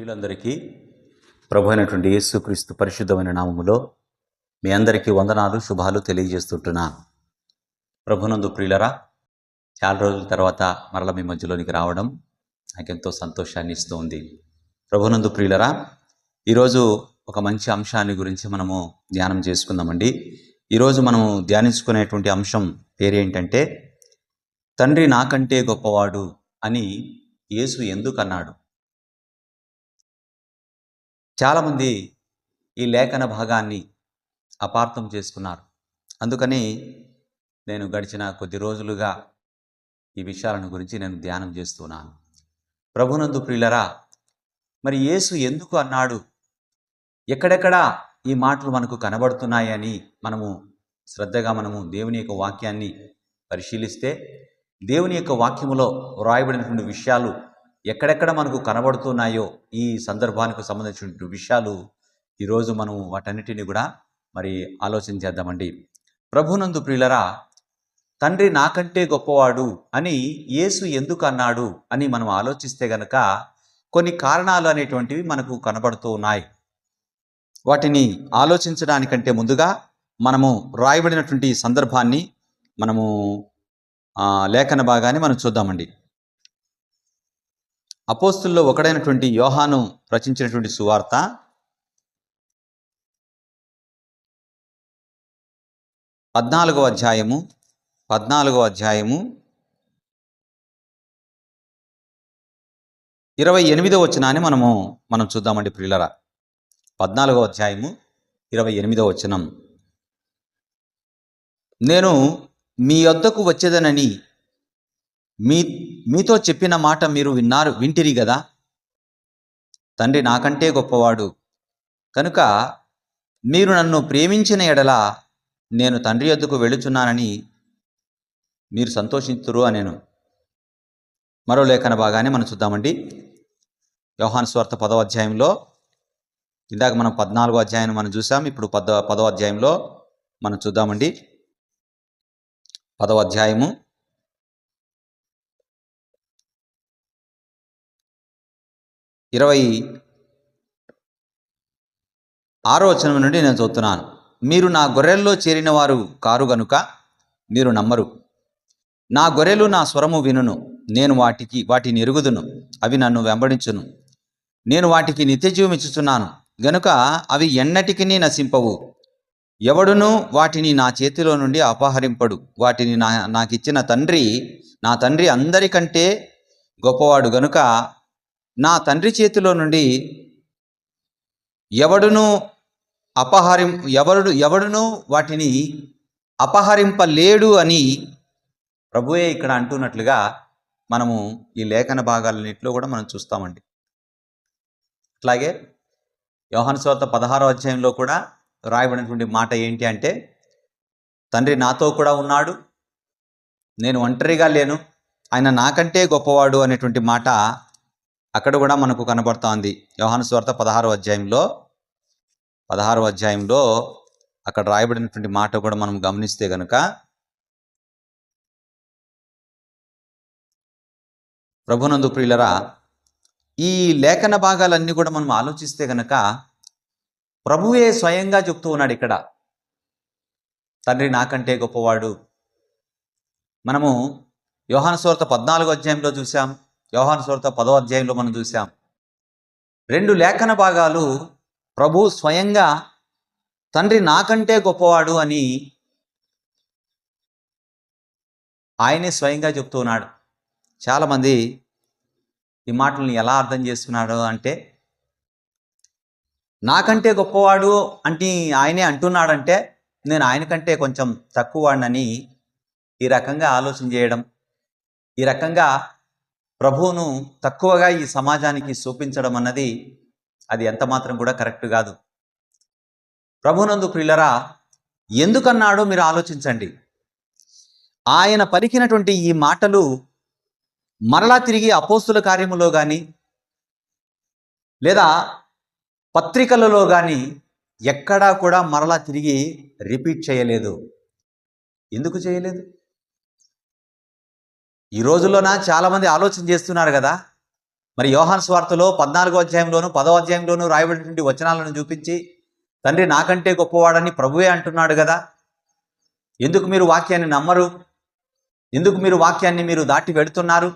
ప్రియులందరికీ ప్రభు అయినటువంటి యేసుక్రీస్తు పరిశుద్ధమైన నామములో మీ అందరికీ వందనాలు శుభాలు తెలియజేస్తుంటున్నాను. ప్రభునందు ప్రియులరా చాలా రోజుల తర్వాత మరల మీ మధ్యలోనికి రావడం నాకెంతో సంతోషాన్ని ఇస్తోంది. ప్రభునందు ప్రియులరా ఈరోజు ఒక మంచి అంశాన్ని గురించి మనము ధ్యానం చేసుకుందామండి. ఈరోజు మనము ధ్యానించుకునేటువంటి అంశం పేరేంటంటే తండ్రి నాకంటే గొప్పవాడు అని యేసు ఎందుకన్నాడు? చాలామంది ఈ లేఖన భాగాన్ని అపార్థం చేసుకున్నారు. అందుకని నేను గడిచిన కొద్ది రోజులుగా ఈ విషయాలను గురించి నేను ధ్యానం చేస్తున్నాను. ప్రభునందు ప్రియులరా మరి యేసు ఎందుకు అన్నాడు? ఎక్కడెక్కడ ఈ మాటలు మనకు కనబడుతున్నాయని మనము శ్రద్ధగా మనము దేవుని యొక్క వాక్యాన్ని పరిశీలిస్తే దేవుని యొక్క వాక్యములో వ్రాయబడినటువంటి విషయాలు ఎక్కడెక్కడ మనకు కనబడుతున్నాయో ఈ సందర్భానికి సంబంధించిన విషయాలు ఈరోజు మనం వాటన్నిటిని కూడా మరి ఆలోచన చేద్దామండి. ప్రభునందు ప్రియులరా తండ్రి నాకంటే గొప్పవాడు అని యేసు ఎందుకు అన్నాడు అని మనం ఆలోచిస్తే గనక కొన్ని కారణాలు అనేటువంటివి మనకు కనబడుతూ ఉన్నాయి. వాటిని ఆలోచించడానికంటే ముందుగా మనము రాయబడినటువంటి సందర్భాన్ని మనము లేఖన భాగాన్ని మనం చూద్దామండి. అపోస్తుల్లో ఒకడైనటువంటి యోహాను రచించినటువంటి సువార్త. పద్నాలుగో అధ్యాయము పద్నాలుగో అధ్యాయము ఇరవై ఎనిమిదో వచనాన్ని మనము మనం చూద్దామండి ప్రియులరా. పద్నాలుగో అధ్యాయము ఇరవై ఎనిమిదో వచనం. నేను మీ వద్దకు వచ్చేదనని మీ మీతో చెప్పిన మాట మీరు విన్నారు వింటిరి కదా తండ్రి నాకంటే గొప్పవాడు. కనుక మీరు నన్ను ప్రేమించిన ఎడల నేను తండ్రి వద్దకు వెళుచున్నానని మీరు సంతోషించురు అనేను. మరో లేఖన భాగాన్ని మనం చూద్దామండి. వ్యవహాన్ స్వార్థ పదవ అధ్యాయంలో ఇందాక మనం పద్నాలుగో అధ్యాయాన్ని మనం చూసాం ఇప్పుడు పద పదవ అధ్యాయంలో మనం చూద్దామండి. పదవ అధ్యాయము ఇరవై ఆరో వచనం నుండి నేను చదువుతున్నాను. మీరు నా గొర్రెల్లో చేరిన వారు కారు గనుక మీరు నమ్మరు. నా గొర్రెలు నా స్వరము వినును. నేను వాటికి వాటిని ఎరుగుదును. అవి నన్ను వెంబడించును. నేను వాటికి నిత్యజీవం ఇచ్చుచున్నాను. గనుక అవి ఎన్నటికి నశింపవు. ఎవడును వాటిని నా చేతిలో నుండి అపహరింపడు. వాటిని నా నాకిచ్చిన తండ్రి నా తండ్రి అందరికంటే గొప్పవాడు. గనుక నా తండ్రి చేతిలో నుండి ఎవడును అపహరిం ఎవడు ఎవడును వాటిని అపహరింపలేడు అని ప్రభువే ఇక్కడ అంటున్నట్లుగా మనము ఈ లేఖన భాగాలన్నింటిలో కూడా మనం చూస్తామండి. అట్లాగే యోహాను స్వార్త పదహారో అధ్యాయంలో కూడా రాయబడినటువంటి మాట ఏంటి అంటే తండ్రి నాతో కూడా ఉన్నాడు నేను ఒంటరిగా లేను ఆయన నాకంటే గొప్పవాడు అనేటువంటి మాట అక్కడ కూడా మనకు కనబడుతోంది. యోహాను స్వార్థ పదహారు అధ్యాయంలో పదహారు అధ్యాయంలో అక్కడ రాయబడినటువంటి మాట కూడా మనం గమనిస్తే గనుక ప్రభునందు ప్రియులరా ఈ లేఖన భాగాలన్నీ కూడా మనం ఆలోచిస్తే గనక ప్రభువే స్వయంగా చెప్తూ ఉన్నాడు ఇక్కడ. తండ్రి నాకంటే గొప్పవాడు. మనము యోహాను స్వార్థ పద్నాలుగో అధ్యాయంలో చూసాం యోహాను స్వార్త పదో అధ్యాయంలో మనం చూసాం. రెండు లేఖన భాగాలు ప్రభు స్వయంగా తండ్రి నాకంటే గొప్పవాడు అని ఆయనే స్వయంగా చెప్తున్నాడు చాలామంది ఈ మాటల్ని ఎలా అర్థం చేస్తున్నాడు అంటే నాకంటే గొప్పవాడు అంటే ఆయనే అంటున్నాడంటే నేను ఆయన కంటే కొంచెం తక్కువ వాడినని ఈ రకంగా ఆలోచన చేయడం ఈ రకంగా ప్రభువును తక్కువగా ఈ సమాజానికి చూపించడం అన్నది అది ఎంత మాత్రం కూడా కరెక్ట్ కాదు. ప్రభునందు ప్రియులరా ఎందుకన్నాడో మీరు ఆలోచించండి. ఆయన పలికినటువంటి ఈ మాటలు మరలా తిరిగి అపోస్తుల కార్యములో కానీ లేదా పత్రికలలో కానీ ఎక్కడా కూడా మరలా తిరిగి రిపీట్ చేయలేదు. ఎందుకు చేయలేదు? ఈ రోజుల్లోన చాలామంది ఆలోచన చేస్తున్నారు కదా. మరి యోహాన్ స్వార్థలో పద్నాలుగో అధ్యాయంలోను పదో అధ్యాయంలోను రాయబడినటువంటి వచనాలను చూపించి తండ్రి నాకంటే గొప్పవాడని ప్రభువే అంటున్నాడు కదా. ఎందుకు మీరు వాక్యాన్ని నమ్మరు? ఎందుకు మీరు వాక్యాన్ని మీరు దాటి పెడుతున్నారు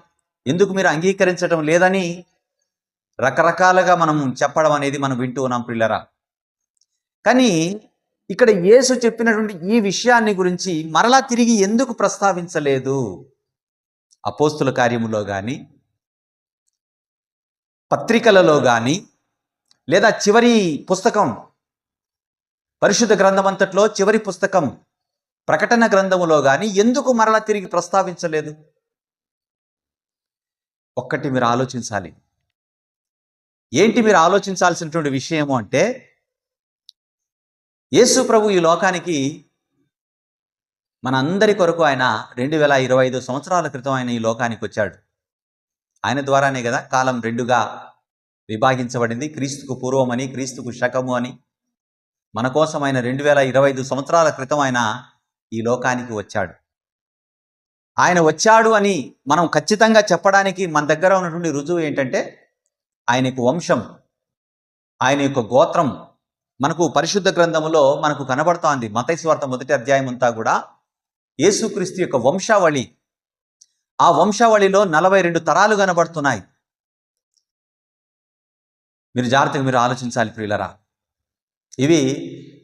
ఎందుకు మీరు అంగీకరించడం లేదని రకరకాలుగా మనం చెప్పడం అనేది మనం వింటూ ఉన్నాం పిల్లరా కానీ ఇక్కడ యేసు చెప్పినటువంటి ఈ విషయాన్ని గురించి మరలా తిరిగి ఎందుకు ప్రస్తావించలేదు? అపోస్తుల కార్యములో కానీ పత్రికలలో కానీ లేదా చివరి పుస్తకం పరిశుద్ధ గ్రంథం అంతట్లో చివరి పుస్తకం ప్రకటన గ్రంథములో కానీ ఎందుకు మరలా తిరిగి ప్రస్తావించలేదు? ఒక్కటి మీరు ఆలోచించాలి. ఏంటి మీరు ఆలోచించాల్సినటువంటి విషయము అంటే యేసు ప్రభు ఈ లోకానికి మనందరి కొరకు ఆయన రెండు వేల ఇరవై ఐదు సంవత్సరాల క్రితం ఆయన ఈ లోకానికి వచ్చాడు. ఆయన ద్వారానే కదా కాలం రెండుగా విభాగించబడింది. క్రీస్తుకు పూర్వమని క్రీస్తుకు శకము అని. మన కోసం ఆయన రెండు వేల ఇరవై ఐదు సంవత్సరాల క్రితం ఆయన ఈ లోకానికి వచ్చాడు. ఆయన వచ్చాడు అని మనం ఖచ్చితంగా చెప్పడానికి మన దగ్గర ఉన్నటువంటి రుజువు ఏంటంటే ఆయన యొక్క వంశం ఆయన యొక్క గోత్రం మనకు పరిశుద్ధ గ్రంథములో మనకు కనబడుతోంది. మతైస్వార్థ మొదటి అధ్యాయం అంతా కూడా యేసుక్రీస్తు యొక్క వంశావళి. ఆ వంశావళిలో నలభై రెండు తరాలు కనబడుతున్నాయి. మీరు జాగ్రత్తగా మీరు ఆలోచించాలి ప్రియులరా. ఇవి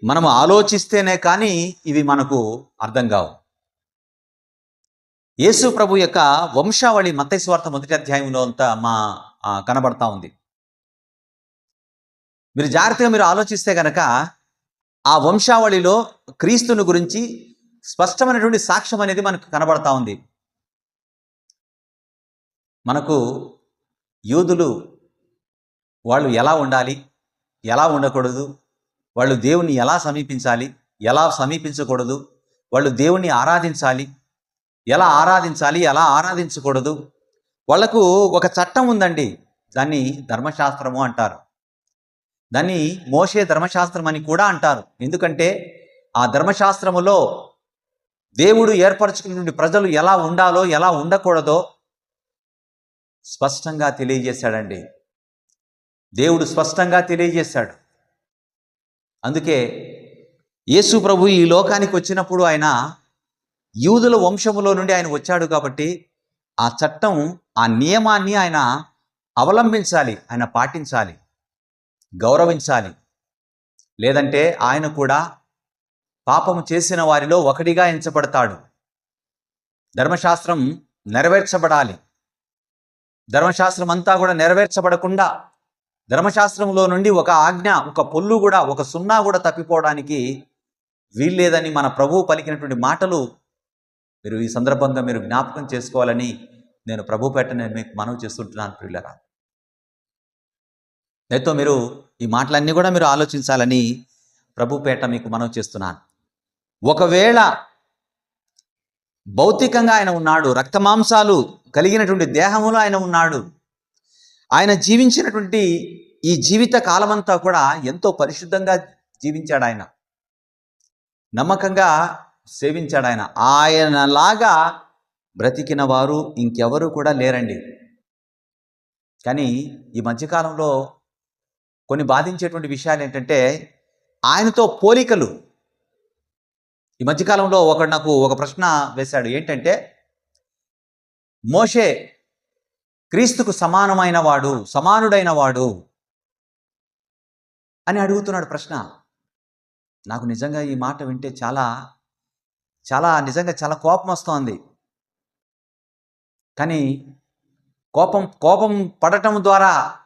మనము ఆలోచిస్తేనే కానీ ఇవి మనకు అర్థం కావు. యేసు ప్రభు యొక్క వంశావళి మతైస్వార్థ మొదటి అధ్యాయంలో అంతా మా కనబడతా ఉంది. మీరు జాగ్రత్తగా మీరు ఆలోచిస్తే కనుక ఆ వంశావళిలో క్రీస్తుని గురించి స్పష్టమైనటువంటి సాక్ష్యం అనేది మనకు కనబడతా ఉంది. మనకు యూదులు వాళ్ళు ఎలా ఉండాలి? ఎలా ఉండకూడదు? వాళ్ళు దేవుణ్ణి ఎలా సమీపించాలి? ఎలా సమీపించకూడదు? వాళ్ళు దేవుణ్ణి ఆరాధించాలి? ఎలా ఆరాధించాలి? ఎలా ఆరాధించకూడదు? వాళ్ళకు ఒక చట్టం ఉందండి. దాన్ని ధర్మశాస్త్రము అంటారు. దాన్ని మోషే ధర్మశాస్త్రం అని కూడా అంటారు. ఎందుకంటే ఆ ధర్మశాస్త్రములో దేవుడు ఏర్పరచుకున్న ప్రజలు ఎలా ఉండాలో ఎలా ఉండకూడదో స్పష్టంగా తెలియజేశాడండి. దేవుడు స్పష్టంగా తెలియజేశాడు. అందుకే యేసు ప్రభు ఈ లోకానికి వచ్చినప్పుడు ఆయన యూదుల వంశములో నుండి ఆయన వచ్చాడు కాబట్టి ఆ చట్టం ఆ నియమాన్ని ఆయన అవలంబించాలి ఆయన పాటించాలి గౌరవించాలి. లేదంటే ఆయన కూడా పాపము చేసిన వారిలో ఒకటిగా ఎంచబడతాడు. ధర్మశాస్త్రం నెరవేర్చబడాలి. ధర్మశాస్త్రం అంతా కూడా నెరవేర్చబడకుండా ధర్మశాస్త్రంలో నుండి ఒక ఆజ్ఞ ఒక పొల్లు కూడా ఒక సున్నా కూడా తప్పిపోవడానికి వీల్లేదని మన ప్రభువు పలికినటువంటి మాటలు మీరు ఈ సందర్భంగా మీరు జ్ఞాపకం చేసుకోవాలని నేను ప్రభు పేట నేను మీకు మనవి చేస్తుంటున్నాను ప్రియులరా. నేతో మీరు ఈ మాటలన్నీ కూడా మీరు ఆలోచించాలని ప్రభుపేట మీకు మనవి చేస్తున్నాను. ఒకవేళ భౌతికంగా ఆయన ఉన్నాడు రక్తమాంసాలు కలిగినటువంటి దేహములో ఆయన ఉన్నాడు ఆయన జీవించినటువంటి ఈ జీవిత కాలమంతా కూడా ఎంతో పరిశుద్ధంగా జీవించాడు ఆయన. నమ్మకంగా సేవించాడు ఆయన. ఆయనలాగా బ్రతికిన వారు ఇంకెవరు కూడా లేరండి. కానీ ఈ మధ్యకాలంలో కొన్ని బాధించేటువంటి విషయాలు ఏంటంటే ఆయనతో పోలికలు ఈ మధ్యకాలంలో ఒకడు నాకు ఒక ప్రశ్న వేశాడు. ఏంటంటే మోషే క్రీస్తుకు సమానమైన వాడు సమానుడైన వాడు అని అడుగుతున్నాడు ప్రశ్న. నాకు నిజంగా ఈ మాట వింటే చాలా చాలా నిజంగా చాలా కోపం వస్తోంది. కానీ కోపం కోపం పడటం ద్వారా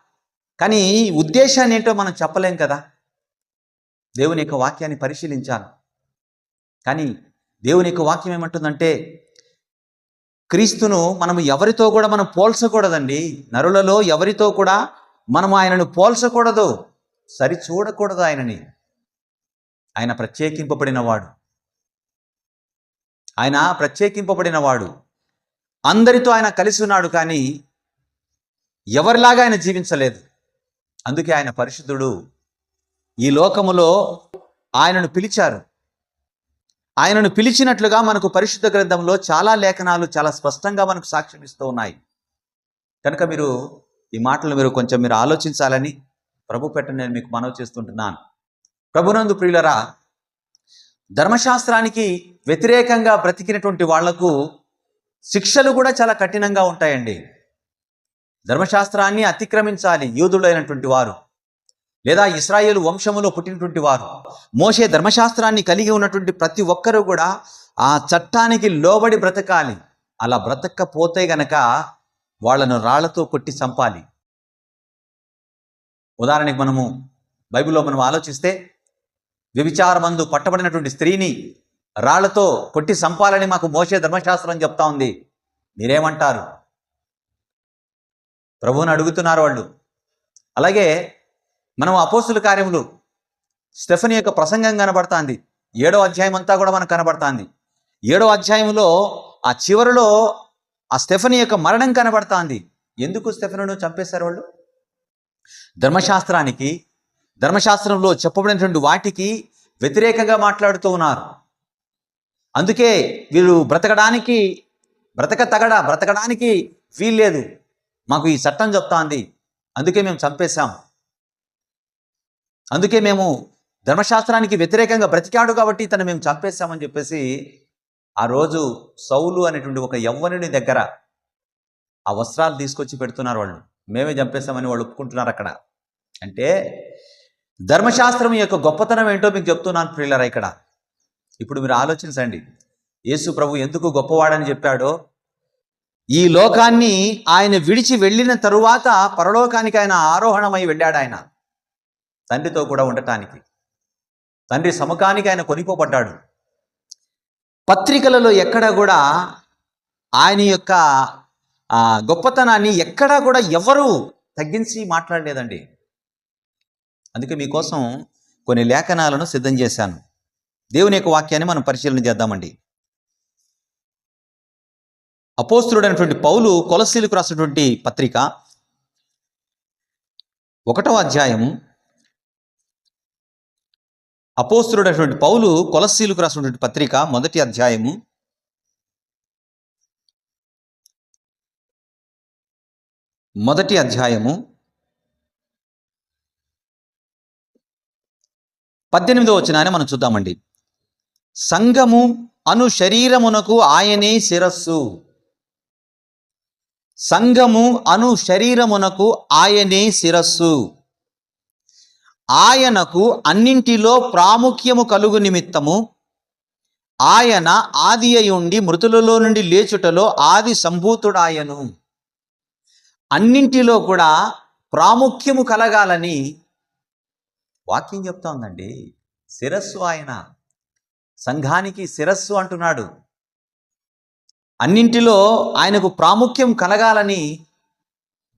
కానీ ఉద్దేశాన్ని ఏంటో మనం చెప్పలేం కదా. దేవుని యొక్క వాక్యాన్ని పరిశీలించాను కానీ దేవుని యొక్క వాక్యం ఏమంటుందంటే క్రీస్తును మనం ఎవరితో కూడా మనం పోల్చకూడదండి. నరులలో ఎవరితో కూడా మనం ఆయనను పోల్చకూడదు. సరి చూడకూడదు ఆయనని. ఆయన ప్రత్యేకింపబడినవాడు. ఆయన ప్రత్యేకింపబడినవాడు. అందరితో ఆయన కలిసి ఉన్నాడు కానీ ఎవరిలాగా ఆయన జీవించలేదు. అందుకే ఆయన పరిశుద్ధుడు. ఈ లోకములో ఆయనను పిలిచారు. ఆయనను పిలిచినట్లుగా మనకు పరిశుద్ధ గ్రంథంలో చాలా లేఖనాలు చాలా స్పష్టంగా మనకు సాక్ష్యం ఇస్తూ ఉన్నాయి. కనుక మీరు ఈ మాటలు మీరు కొంచెం మీరు ఆలోచించాలని ప్రభు పెట్ట నేను మీకు మనవి చేస్తుంటున్నాను. ప్రభునందు ప్రియులరా ధర్మశాస్త్రానికి వ్యతిరేకంగా బ్రతికినటువంటి వాళ్ళకు శిక్షలు కూడా చాలా కఠినంగా ఉంటాయండి. ధర్మశాస్త్రాన్ని అతిక్రమించాలి యూదుడైనటువంటి వారు. లేదా ఇస్రాయేల్ వంశములో పుట్టినటువంటి వారు. మోసే ధర్మశాస్త్రాన్ని కలిగి ఉన్నటువంటి ప్రతి ఒక్కరూ కూడా ఆ చట్టానికి లోబడి బ్రతకాలి. అలా బ్రతకపోతే గనక వాళ్ళను రాళ్ళతో కొట్టి చంపాలి. ఉదాహరణకి మనము బైబిల్లో మనం ఆలోచిస్తే వ్యభిచారమందు పట్టబడినటువంటి స్త్రీని రాళ్ళతో కొట్టి చంపాలని మాకు మోసే ధర్మశాస్త్రం చెప్తా ఉంది. మీరేమంటారు? ప్రభువుని అడుగుతున్నారు వాళ్ళు. అలాగే మనం అపోస్తుల కార్యములు. స్టెఫనీ యొక్క ప్రసంగం కనబడుతుంది. ఏడో అధ్యాయం అంతా కూడా మనకు కనబడుతుంది. ఏడో అధ్యాయంలో ఆ చివరిలో ఆ స్టెఫనీ యొక్క మరణం కనబడుతుంది. ఎందుకు స్టెఫనును చంపేశారు వాళ్ళు? ధర్మశాస్త్రానికి ధర్మశాస్త్రంలో చెప్పబడినటువంటి వాటికి వ్యతిరేకంగా మాట్లాడుతూ ఉన్నారు. అందుకే వీళ్ళు బ్రతకడానికి బ్రతక తగడ బ్రతకడానికి వీల్లేదు. మాకు ఈ చట్టం చెప్తాంది. అందుకే మేము చంపేశాం. అందుకే మేము ధర్మశాస్త్రానికి వ్యతిరేకంగా బ్రతికాడు కాబట్టి తను మేము చంపేశామని చెప్పేసి ఆ రోజు సౌలు అనేటువంటి ఒక యవ్వనుని దగ్గర ఆ వస్త్రాలు తీసుకొచ్చి పెడుతున్నారు వాళ్ళు. మేమే చంపేశామని వాళ్ళు ఒప్పుకుంటున్నారు అక్కడ. అంటే ధర్మశాస్త్రం యొక్క గొప్పతనం ఏంటో మీకు చెప్తున్నాను ప్రియులరా ఇక్కడ. ఇప్పుడు మీరు ఆలోచించండి. యేసు ప్రభు ఎందుకు గొప్పవాడని చెప్పాడో. ఈ లోకాన్ని ఆయన విడిచి వెళ్ళిన తరువాత పరలోకానికి ఆయన ఆరోహణమై వెళ్ళాడు ఆయన. తండ్రితో కూడా ఉండటానికి. తండ్రి సముఖానికి ఆయన కొనిపోబడ్డాడు. పత్రికలలో ఎక్కడ కూడా ఆయన యొక్క గొప్పతనాన్ని ఎక్కడా కూడా ఎవరు తగ్గించి మాట్లాడలేదండి. అందుకే మీకోసం కొన్ని లేఖనాలను సిద్ధం చేశాను. దేవుని యొక్క వాక్యాన్ని మనం పరిశీలన చేద్దామండి. అపోస్తుడైనటువంటి పౌలు కొలసీలకు రాసినటువంటి పత్రిక ఒకటో అధ్యాయం అపోస్తుడైనటువంటి పౌలు కొలసీలకు రాసినటువంటి పత్రిక మొదటి అధ్యాయము. మొదటి అధ్యాయము. పద్దెనిమిదో వచ్చినాయని మనం చూద్దామండి. సంఘము అను శరీరమునకు ఆయనే శిరస్సు. సంఘము అను శరీరమునకు ఆయనే శిరస్సు. ఆయనకు అన్నింటిలో ప్రాముఖ్యము కలుగు నిమిత్తము. ఆయన ఆది అయి మృతులలో నుండి లేచుటలో ఆది సంభూతుడాయను. అన్నింటిలో కూడా ప్రాముఖ్యము కలగాలని వాక్యం చెప్తోందండి శిరస్సు ఆయన. సంఘానికి శిరస్సు అంటున్నాడు. అన్నింటిలో ఆయనకు ప్రాముఖ్యం కలగాలని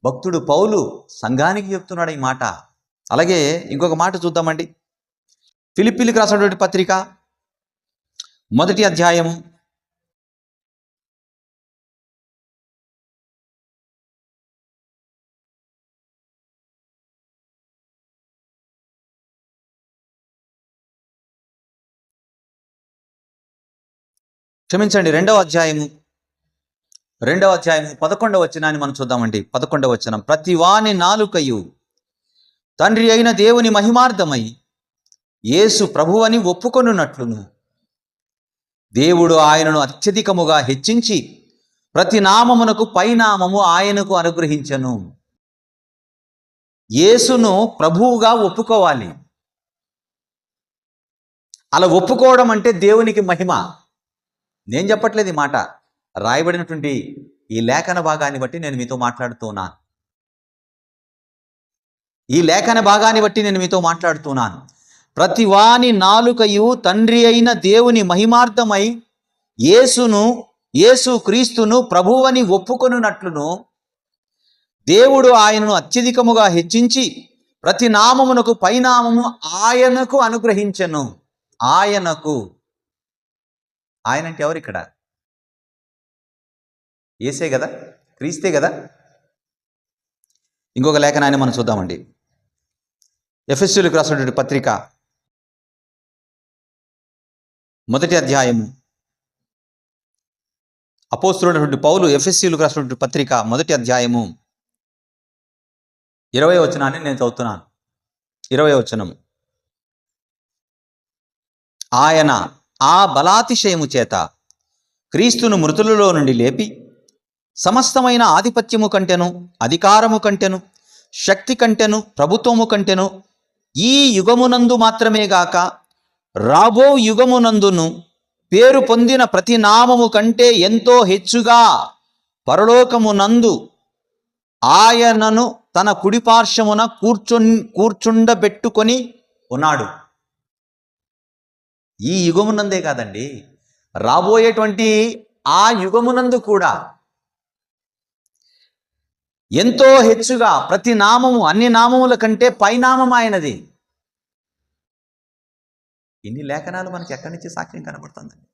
భక్తుడు పౌలు సంఘానికి చెప్తున్నాడు ఈ మాట. అలాగే ఇంకొక మాట చూద్దామండి. ఫిలిపిలికి రాసినటువంటి పత్రిక మొదటి అధ్యాయము. క్షమించండి రెండవ అధ్యాయము. రెండవ అధ్యాయము పదకొండవ వచనాన్ని మనం చూద్దామండి. పదకొండవ వచనం. ప్రతి వాని నాలుకయు తండ్రి అయిన దేవుని మహిమార్థమై యేసు ప్రభువని ఒప్పుకొనున్నట్లును. దేవుడు ఆయనను అత్యధికముగా హెచ్చించి ప్రతి నామమునకు పైనామము ఆయనకు అనుగ్రహించను. యేసును ప్రభువుగా ఒప్పుకోవాలి. అలా ఒప్పుకోవడం అంటే దేవునికి మహిమ. నేను చెప్పట్లేదు ఈ మాట. రాయబడినటువంటి ఈ లేఖన భాగాన్ని బట్టి నేను మీతో మాట్లాడుతున్నాను ఈ లేఖన భాగాన్ని బట్టి నేను మీతో మాట్లాడుతున్నాను. ప్రతి వాని నాలుకయు తండ్రి అయిన దేవుని మహిమార్థమై యేసును యేసు క్రీస్తును ప్రభువని ఒప్పుకొనున్నట్లును దేవుడు ఆయనను అత్యధికముగా హెచ్చించి ప్రతి నామమునకు పైనామము ఆయనకు అనుగ్రహించెను. ఆయనకు. ఆయన అంటే ఎవరు ఇక్కడ? ఏసే కదా? క్రీస్తే కదా? ఇంకొక లేఖనాన్ని మనం చూద్దామండి. ఎఫ్ఎస్సీలకు రాసినటువంటి పత్రిక మొదటి అధ్యాయము. అపోస్తుడైనటువంటి పౌలు ఎఫ్ఎస్సీలకు రాసినటువంటి పత్రిక మొదటి అధ్యాయము. ఇరవై వచనాన్ని నేను చదువుతున్నాను. ఇరవై వచనం ఆయన ఆ బలాతిశయము చేత క్రీస్తును మృతులలో నుండి లేపి సమస్తమైన ఆధిపత్యము కంటెను అధికారము కంటెను శక్తి కంటెను ప్రభుత్వము కంటెను ఈ యుగమునందు మాత్రమే గాక రాబో యుగమునందును పేరు పొందిన ప్రతి నామము కంటే ఎంతో హెచ్చుగా పరలోకమునందు ఆయనను తన కుడిపార్శ్వమున కూర్చు కూర్చుండబెట్టుకొని ఉన్నాడు. ఈ యుగమునందే కాదండి. రాబోయేటువంటి ఆ యుగమునందు కూడా ఎంతో హెచ్చుగా ప్రతి నామము అన్ని నామముల కంటే పైనామం ఆయనది. ఇన్ని లేఖనాలు మనకి ఎక్కడి నుంచి సాక్ష్యం కనబడుతుందండి?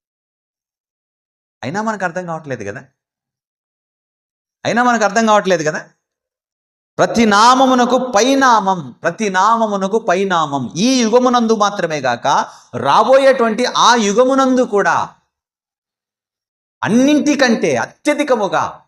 అయినా మనకు అర్థం కావట్లేదు కదా? అయినా మనకు అర్థం కావట్లేదు కదా? ప్రతి నామమునకు పైనామం ప్రతి నామమునకు పైనామం. ఈ యుగమునందు మాత్రమే గాక రాబోయేటువంటి ఆ యుగమునందు కూడా అన్నింటికంటే అత్యధికముగా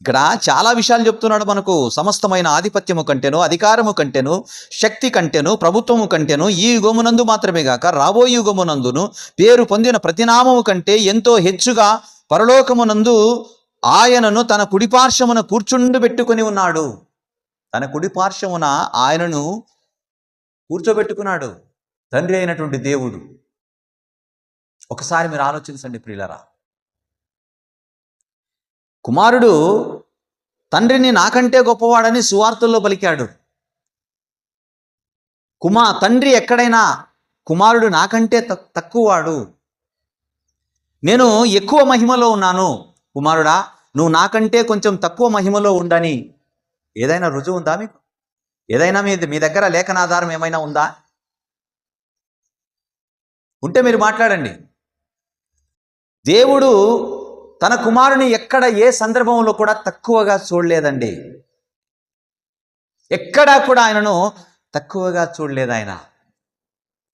ఇక్కడ చాలా విషయాలు చెప్తున్నాడు మనకు. సమస్తమైన ఆధిపత్యము కంటేను అధికారము కంటేను శక్తి కంటేను ప్రభుత్వము కంటేను ఈ యుగమునందు మాత్రమే గాక రాబోయే యుగమునందును పేరు పొందిన ప్రతినామము కంటే ఎంతో హెచ్చుగా పరలోకమునందు ఆయనను తన కుడిపార్శ్వమున కూర్చుండబెట్టుకొని ఉన్నాడు. తన కుడిపార్శ్వమున ఆయనను కూర్చోబెట్టుకున్నాడు తండ్రి అయినటువంటి దేవుడు. ఒకసారి మీరు ఆలోచించండి ప్రియులరా. కుమారుడు తండ్రిని నాకంటే గొప్పవాడని సువార్తల్లో పలికాడు. కుమా తండ్రి ఎక్కడైనా కుమారుడు నాకంటే తక్కువవాడు. నేను ఎక్కువ మహిమలో ఉన్నాను. కుమారుడా నువ్వు నాకంటే కొంచెం తక్కువ మహిమలో ఉండని ఏదైనా రుజువు ఉందా మీకు? ఏదైనా మీ మీ దగ్గర లేఖనాధారం ఏమైనా ఉందా? ఉంటే మీరు మాట్లాడండి. దేవుడు తన కుమారుని ఎక్కడ ఏ సందర్భంలో కూడా తక్కువగా చూడలేదండి. ఎక్కడా కూడా ఆయనను తక్కువగా చూడలేదు ఆయన.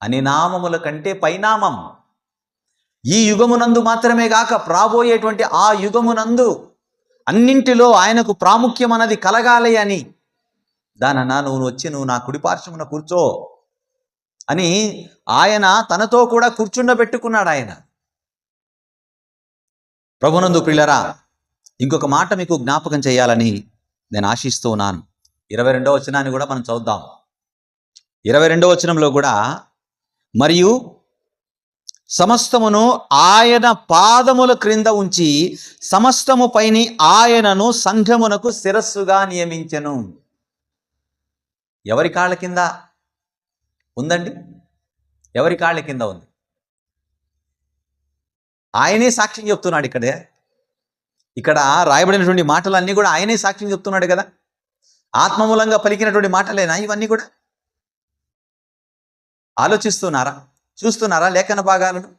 అని నామముల కంటే పైనామం. ఈ యుగమునందు మాత్రమే గాక రాబోయేటువంటి ఆ యుగమునందు అన్నింటిలో ఆయనకు ప్రాముఖ్యం అన్నది కలగాలి అని. దానన్నా నువ్వు వచ్చి నువ్వు నా కుడిపార్శ్వమున కూర్చో అని ఆయన తనతో కూడా కూర్చుండబెట్టుకున్నాడు ఆయన ప్రభునందు ప్రియులరా ఇంకొక మాట మీకు జ్ఞాపకం చేయాలని నేను ఆశిస్తూ ఉన్నాను. ఇరవై రెండవ వచనాన్ని కూడా మనం చదువుదాం. ఇరవై రెండవ వచనంలో కూడా మరియు సమస్తమును ఆయన పాదముల క్రింద ఉంచి సమస్తము పైని ఆయనను సంఘమునకు శిరస్సుగా నియమించెను. ఎవరి కాళ్ళ కింద ఉందండి? ఎవరి కాళ్ళ కింద ఉంది? ఆయనే సాక్ష్యం చెప్తున్నాడు ఇక్కడే. ఇక్కడ రాయబడినటువంటి మాటలన్నీ కూడా ఆయనే సాక్ష్యం చెప్తున్నాడు కదా. ఆత్మమూలంగా పలికినటువంటి మాటలేనా ఇవన్నీ కూడా? ఆలోచిస్తున్నారా? చూస్తున్నారా లేఖన భాగాలను?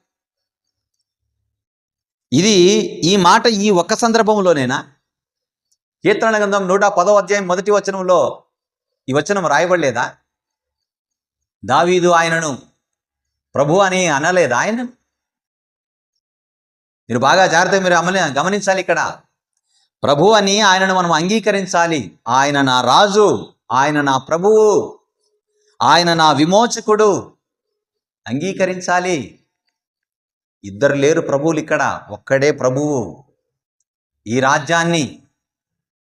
ఇది ఈ మాట ఈ ఒక్క సందర్భంలోనేనా? కీర్తన గ్రంథం నూట పదో అధ్యాయం మొదటి వచనంలో ఈ వచనం రాయబడలేదా? దావీదు ఆయనను ప్రభు అని అనలేదా ఆయన మీరు బాగా జాగ్రత్తగా మీరు అమలు గమనించాలి ఇక్కడ. ప్రభు అని ఆయనను మనం అంగీకరించాలి. ఆయన నా రాజు ఆయన నా ప్రభువు ఆయన నా విమోచకుడు. అంగీకరించాలి. ఇద్దరు లేరు ప్రభువులు ఇక్కడ ఒక్కడే ప్రభువు. ఈ రాజ్యాన్ని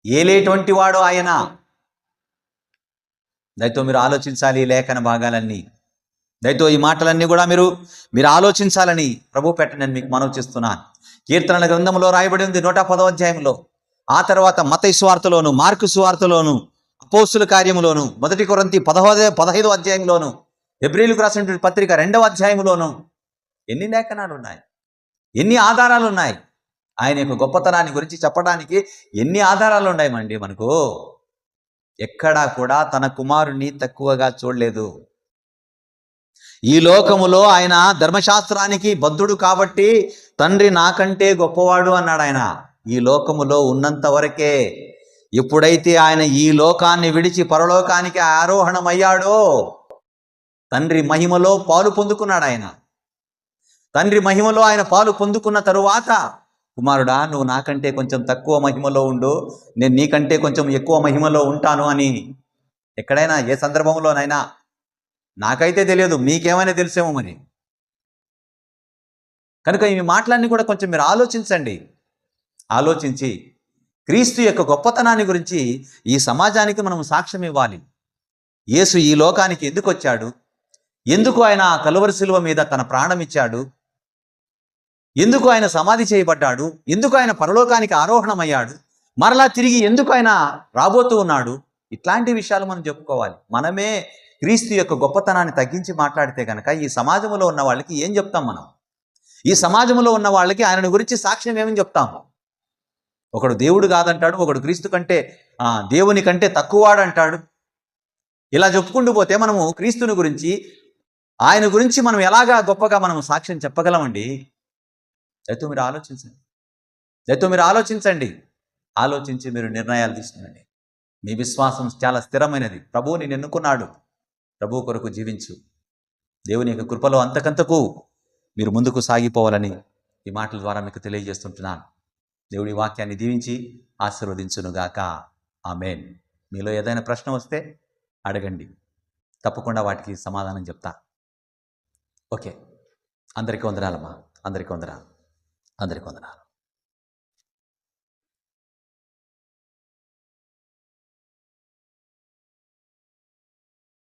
ఏలేటువంటి వాడు ఆయన? దయతో మీరు ఆలోచించాలి లేఖన భాగాలన్నీ. దయతో ఈ మాటలన్నీ కూడా మీరు మీరు ఆలోచించాలని ప్రభు పెట్ట నేను మీకు మనవి చేస్తున్నాను. కీర్తనల గ్రంథంలో రాయబడి ఉంది నూట పదో అధ్యాయంలో ఆ తర్వాత మత స్వార్థలోను మార్కు స్వార్థలోను అపోస్తుల కార్యములోను మొదటి కొరంతి పదహోదే పదహైదో అధ్యాయంలోను ఎబ్రిలకు రాసినటువంటి పత్రిక రెండవ అధ్యాయంలోను ఎన్ని లేఖనాలు ఉన్నాయి ఎన్ని ఆధారాలు ఉన్నాయి ఆయన యొక్క గొప్పతనాన్ని గురించి చెప్పడానికి ఎన్ని ఆధారాలు ఉన్నాయమండి మనకు? ఎక్కడా కూడా తన కుమారుని తక్కువగా చూడలేదు. ఈ లోకములో ఆయన ధర్మశాస్త్రానికి బద్ధుడు కాబట్టి తండ్రి నాకంటే గొప్పవాడు అన్నాడు ఆయన. ఈ లోకములో ఉన్నంత వరకే ఎప్పుడైతే ఆయన ఈ లోకాన్ని విడిచి పరలోకానికి ఆరోహణమయ్యాడో తండ్రి మహిమలో పాలు పొందుకున్నాడు ఆయన. తండ్రి మహిమలో ఆయన పాలు పొందుకున్న తరువాత కుమారుడా నువ్వు నాకంటే కొంచెం తక్కువ మహిమలో ఉండు నేను నీకంటే కొంచెం ఎక్కువ మహిమలో ఉంటాను అని ఎక్కడైనా ఏ సందర్భంలోనైనా నాకైతే తెలియదు మీకేమైనా తెలుసేమో మరి. కనుక ఈ మాటలన్నీ కూడా కొంచెం మీరు ఆలోచించండి. ఆలోచించి క్రీస్తు యొక్క గొప్పతనాన్ని గురించి ఈ సమాజానికి మనం సాక్ష్యం ఇవ్వాలి. యేసు ఈ లోకానికి ఎందుకు వచ్చాడు? ఎందుకు ఆయన కలువరి శిలువ మీద తన ప్రాణం ఇచ్చాడు? ఎందుకు ఆయన సమాధి చేయబడ్డాడు? ఎందుకు ఆయన పరలోకానికి ఆరోహణమయ్యాడు? మరలా తిరిగి ఎందుకు ఆయన రాబోతూ ఉన్నాడు? ఇట్లాంటి విషయాలు మనం చెప్పుకోవాలి. మనమే క్రీస్తు యొక్క గొప్పతనాన్ని తగ్గించి మాట్లాడితే కనుక ఈ సమాజంలో ఉన్న వాళ్ళకి ఏం చెప్తాం మనం? ఈ సమాజంలో ఉన్న వాళ్ళకి ఆయన గురించి సాక్ష్యం ఏమని చెప్తాము? ఒకడు దేవుడు కాదంటాడు ఒకడు క్రీస్తు కంటే దేవుని కంటే తక్కువవాడు అంటాడు ఇలా చెప్పుకుంటూ పోతే మనము క్రీస్తుని గురించి ఆయన గురించి మనం ఎలాగా గొప్పగా మనం సాక్ష్యం చెప్పగలమండి? దయతో మీరు ఆలోచించండి. దయతో మీరు ఆలోచించండి. ఆలోచించి మీరు నిర్ణయాలు తీసుకునండి మీ విశ్వాసం చాలా స్థిరమైనది. ప్రభువు నేను ఎన్నుకున్నాడు. ప్రభు కొరకు జీవించు. దేవుని యొక్క కృపలో అంతకంతకు మీరు ముందుకు సాగిపోవాలని ఈ మాటల ద్వారా మీకు తెలియజేస్తుంటున్నాను. దేవుడి వాక్యాన్ని దీవించి ఆశీర్వదించునుగాక ఆమెన్. మీలో ఏదైనా ప్రశ్న వస్తే అడగండి. తప్పకుండా వాటికి సమాధానం చెప్తా. ఓకే. అందరికీ వందనాలమ్మా. అందరికీ వందనాలు. అందరికీ వందనాలు.